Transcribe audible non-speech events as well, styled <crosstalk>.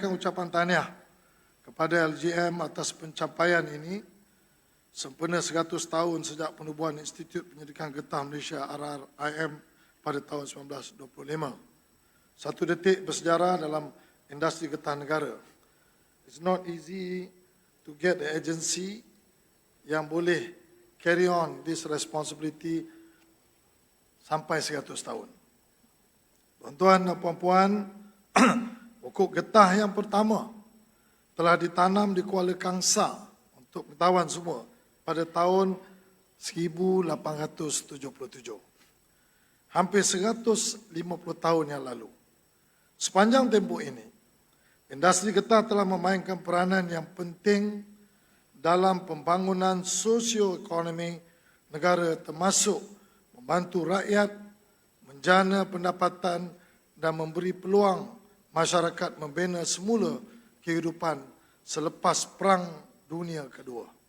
menyampaikan ucapan tahniah kepada LGM atas pencapaian ini sempena 100 tahun sejak penubuhan Institut Penyelidikan Getah Malaysia RRIM pada tahun 1925. Satu detik bersejarah dalam industri getah negara. It's not easy to get the agency yang boleh carry on this responsibility sampai 100 tahun. Tuan-tuan dan puan-puan, <clears throat> pokok getah yang pertama telah ditanam di Kuala Kangsa untuk pengetahuan semua pada tahun 1877. Hampir 150 tahun yang lalu. Sepanjang tempoh ini, industri getah telah memainkan peranan yang penting dalam pembangunan sosioekonomi negara termasuk membantu rakyat menjana pendapatan dan memberi peluang masyarakat membina semula kehidupan selepas Perang Dunia Kedua.